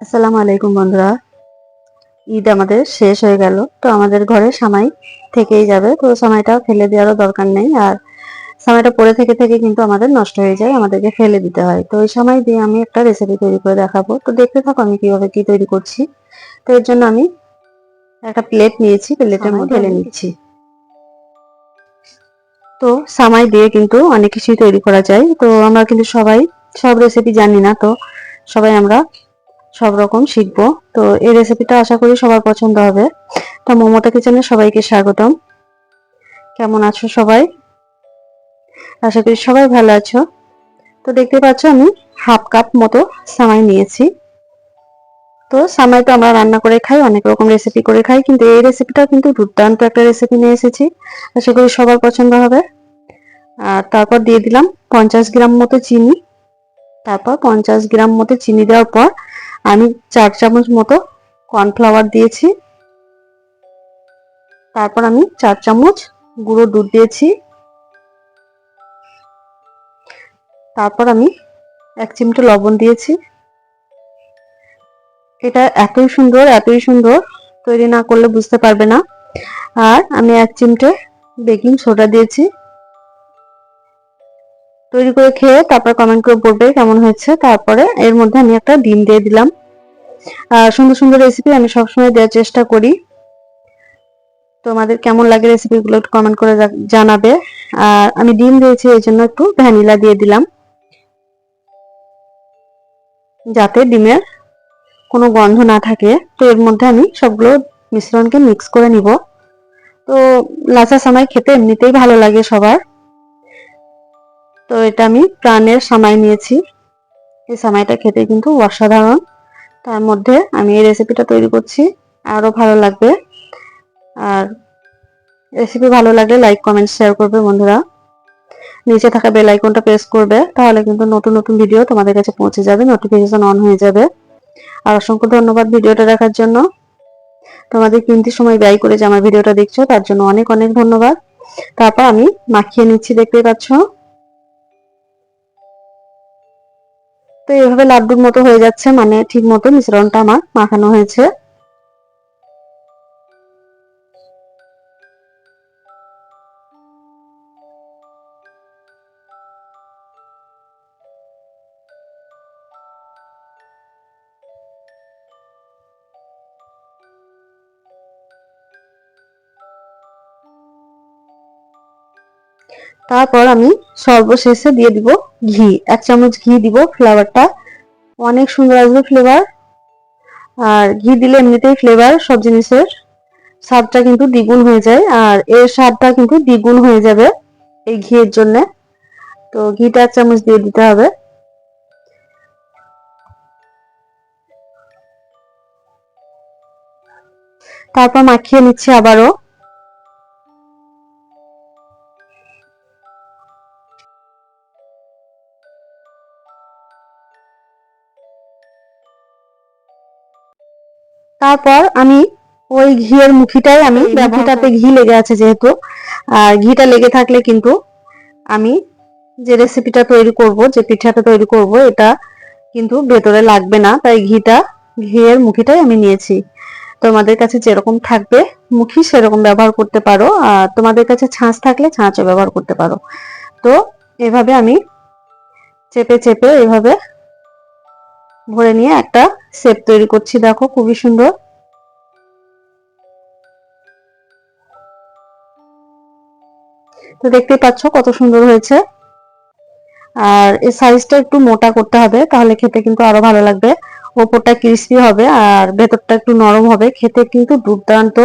আসসালামু আলাইকুম বন্ধুরা। ঈদ আমাদের শেষ হয়ে গেল তো আমাদের ঘরে সামাই থেকেই যাবে তো সামাইটা ফেলে দেওয়ারও দরকার নেই আর সামাইটা পরে থেকে থেকে কিন্তু আমাদের নষ্ট হয়ে যায় আমাদেরকে ফেলে দিতে হয়। তো ওই সময় দিয়ে আমি একটা রেসিপি তৈরি করে দেখাবো। তো দেখতে থাকো আমি কীভাবে কি তৈরি করছি। তো এর জন্য আমি একটা প্লেট নিয়েছি প্লেটের মধ্যে ঢেলে নিচ্ছি। তো সামাই দিয়ে কিন্তু অনেক কিছুই তৈরি করা যায় তো আমরা কিন্তু সবাই সব রেসিপি জানি না তো সবাই আমরা সব রকম শিখব। তো এই রেসিপিটা আশা করি সবার পছন্দ হবে। তো মমতা কিচেনে সবাইকে স্বাগতম। কেমন আছো সবাই? আশা করি সবাই ভালো আছো। তো দেখতে পাচ্ছ আমি হাফ কাপ মতো সামাই নিয়েছি। তো সামাই তো আমরা রান্না করে খাই, অনেক রকম রেসিপি করে খাই, কিন্তু এই রেসিপিটা কিন্তু দুর্দান্ত একটা রেসিপি নিয়ে এসেছি। আশা করি সবার পছন্দ হবে। আর তারপর দিয়ে দিলাম পঞ্চাশ গ্রাম মতো চিনি। তারপর পঞ্চাশ গ্রাম মতো চিনি দেওয়ার পর আমি চার চামচ মতো কর্নফ্লাওয়ার দিয়েছি। তারপর আমি চার চামচ গুঁড়ো দুধ দিয়েছি। তারপর আমি এক চিমটে লবণ দিয়েছি। এটা এতই সুন্দর এতই সুন্দর, তৈরি না করলে বুঝতে পারবে না। আর আমি এক চিমটে বেকিং সোডা দিয়েছি। তৈরি করে খেয়ে তারপর কমেন্ট করে বলবে কেমন হয়েছে। তারপরে এর মধ্যে আমি একটা ডিম দিয়ে দিলাম। আর সুন্দর সুন্দর রেসিপি আমি সবসময় দেওয়ার চেষ্টা করি। তোমাদের কেমন লাগে রেসিপিগুলো একটু কমেন্ট করে জানাবে। আর আমি ডিম দিয়েছি, এই জন্য একটু ভ্যানিলা দিয়ে দিলাম। যাতে ডিমের কোনো গন্ধ না থাকে। তো এর মধ্যে আমি সবগুলো মিশ্রণকে মিক্স করে নিব। তো লাচা সামাই খেতে এমনিতেই ভালো লাগে সবার। তো এটা আমি প্রাণের সামাই নিয়েছি। এই সামাইটা খেতে কিন্তু অসাধারণ। তার মধ্যে আমি এই রেসিপিটা তৈরি করছি। আরও ভালো লাগবে। আর রেসিপি ভালো লাগলে লাইক কমেন্ট শেয়ার করবে বন্ধুরা। নিচে থাকা বেল আইকনটা প্রেস করবে, তাহলে কিন্তু নতুন নতুন ভিডিও তোমাদের কাছে পৌঁছে যাবে নোটিফিকেশন অন হয়ে যাবে। আর অসংখ্য ধন্যবাদ ভিডিওটা দেখার জন্য। তোমাদের কিমতি সময় ব্যয় করে যে আমার ভিডিওটা দেখছ, তার জন্য অনেক অনেক ধন্যবাদ। তারপর আমি মাখিয়ে নিচ্ছি, দেখতেই পাচ্ছ। তো এভাবে লাড্ডুর মতো হয়ে যাচ্ছে মানে ঠিক মতো মিশ্রণটা আমার মাখানো হয়েছে। তারপর আমি সর্বশেষে দিয়ে দিব ঘি। এক চামচ ঘি দিব ফ্লেভারটা অনেক সুন্দর আসবে ফ্লেভার আর ঘি দিলে এমনিতেই ফ্লেভার সব জিনিসের স্বাদটা কিন্তু দ্বিগুণ হয়ে যায়। আর এর স্বাদটা কিন্তু দ্বিগুণ হয়ে যাবে এই ঘিয়ের জন্য। তো ঘিটা এক চামচ দিয়ে দিতে হবে। তারপর মাখিয়ে নিচ্ছি আবারও। তারপর আমি ওই ঘিয়ের মুখিটাই আমি মুখিটাতে ঘি লেগে আছে যেহেতু। আর ঘিটা লেগে থাকলে কিন্তু আমি যে রেসিপিটা তৈরি করব যে পিঠাটা তৈরি করব এটা কিন্তু ভেতরে লাগবে না। তাই ঘিটা ঘিয়ের মুখিটাই আমি নিয়েছি। তোমাদের কাছে যেরকম থাকবে মুখি সেরকম ব্যবহার করতে পারো। আর তোমাদের কাছে ছাঁচ থাকলে ছাঁচও ব্যবহার করতে পারো। তো এভাবে আমি চেপে চেপে এভাবে ভরে নিয়ে একটা শেপ তৈরি করছি, দেখো, খুবই সুন্দর। তো দেখতে পাচ্ছ কত সুন্দর হয়েছে। আর এই সাইজটা একটু মোটা করতে হবে, তাহলে খেতে কিন্তু আরও ভালো লাগবে। ওপরটা ক্রিস্পি হবে, আর ভেতরটা একটু নরম হবে। খেতে কিন্তু দুর্দান্ত।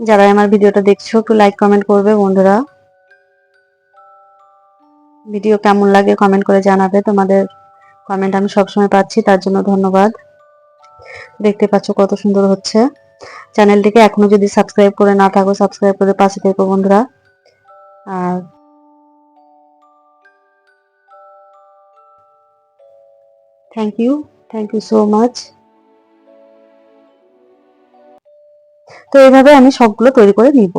যারা আমার ভিডিওটা দেখছ, একটু লাইক কমেন্ট করবে বন্ধুরা। ভিডিও কেমন লাগে কমেন্ট করে জানাবে। তোমাদের কমেন্ট আমি সবসময় পাচ্ছি, তার জন্য ধন্যবাদ। দেখতে পাচ্ছ কত সুন্দর হচ্ছে। চ্যানেলটিকে এখনও যদি সাবস্ক্রাইব করে না থাকো সাবস্ক্রাইব করে পাশে থেকো বন্ধুরা। আর thank you thank you so much তো এইভাবে আমি সবগুলো তৈরি করে নিব।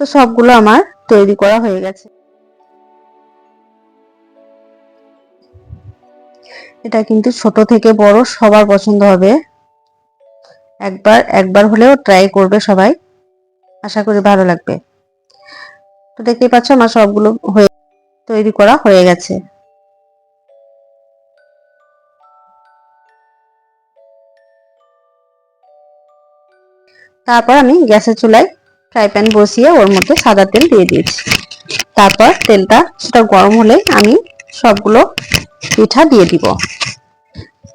তো সবগুলো আমার তৈরি করা হয়ে গেছে। এটা কিন্তু ছোট থেকে বড়, সবার পছন্দ হবে। একবার একবার হলেও ট্রাই করবে সবাই। আশা করি ভালো লাগবে। তো দেখতেই পাচ্ছ আমার সবগুলো হয়ে, তৈরি করা হয়ে গেছে। তারপর আমি গ্যাসের চুলায় ফ্রাই প্যান বসিয়ে ওর মধ্যে সাদা তেল দিয়ে দিয়েছি। তারপর তেলটা সেটা গরম হলে আমি সবগুলো পিঠা দিয়ে দিব।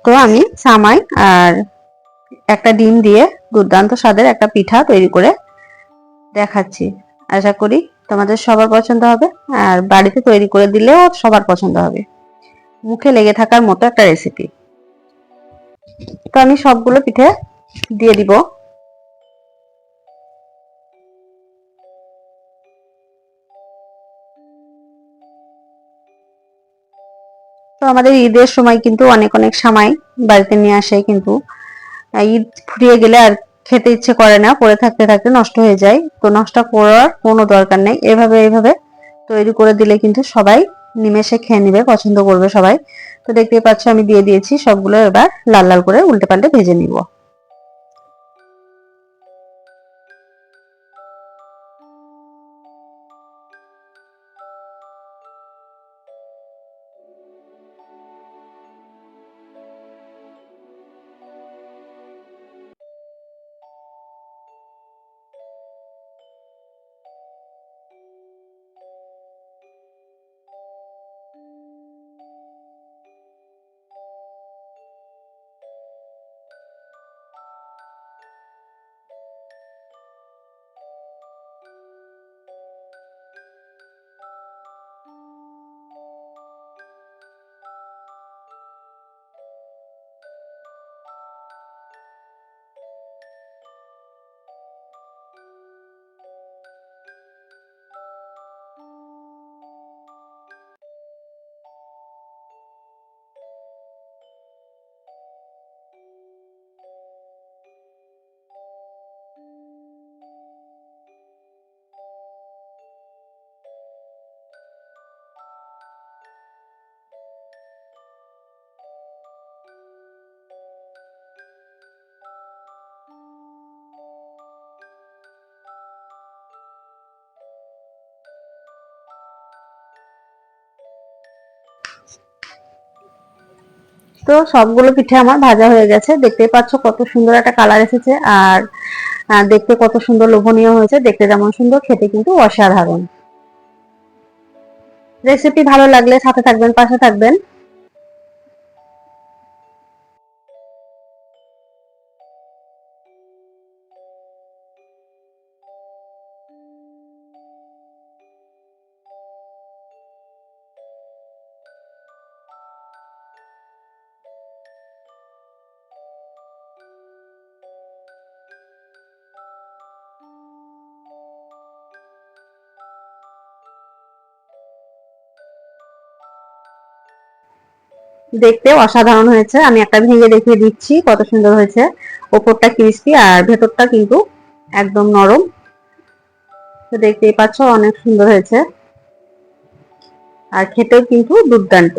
তো আমি সামাই আর একটা ডিম দিয়ে দুর্দান্ত স্বাদের একটা পিঠা তৈরি করে দেখাচ্ছি। আশা করি তোমাদের সবার পছন্দ হবে আর বাড়িতে তৈরি করে দিলেও সবার পছন্দ হবে। মুখে লেগে থাকার মতো একটা রেসিপি তো আমি সবগুলো পিঠে দিয়ে দিব। তো আমাদের ঈদের সময় কিন্তু অনেক অনেক সামাই বাড়িতে নিয়ে আসে কিন্তু। ঈদ ফুরিয়ে গেলে আর খেতে ইচ্ছে করে না পরে থাকতে থাকতে নষ্ট হয়ে যায়। তো নষ্ট করার কোনো দরকার নেই। এভাবে এইভাবে তৈরি করে দিলে কিন্তু সবাই নিমেষে খেয়ে নিবে, পছন্দ করবে সবাই। তো দেখতেই পাচ্ছ আমি দিয়ে দিয়েছি সবগুলো, এবার লাল লাল করে উল্টে পাল্টে ভেজে নিব। তো সবগুলো পিঠে আমার ভাজা হয়ে গেছে। দেখতেই পাচ্ছ কত সুন্দর একটা কালার এসেছে আর দেখতে কত সুন্দর লোভনীয় হয়েছে। দেখতে যেমন সুন্দর, খেতে কিন্তু অসাধারণ। রেসিপি ভালো লাগলে সাথে থাকবেন, পাশে থাকবেন। দেখতে অসাধারণ হয়েছে। আমি একটা ভেঙে দেখিয়ে দিচ্ছি কত সুন্দর হয়েছে। ওপরটা ক্রিস্পি আর ভেতরটা কিন্তু একদম নরম। তো দেখতেই পাচ্ছ অনেক সুন্দর হয়েছে। আর খেতেও কিন্তু দুর্দান্ত।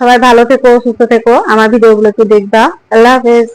সবাই ভালো থেকো সুস্থ থেকো। আমার ভিডিওগুলো একটু দেখবা। আল্লাহ হাফেজ।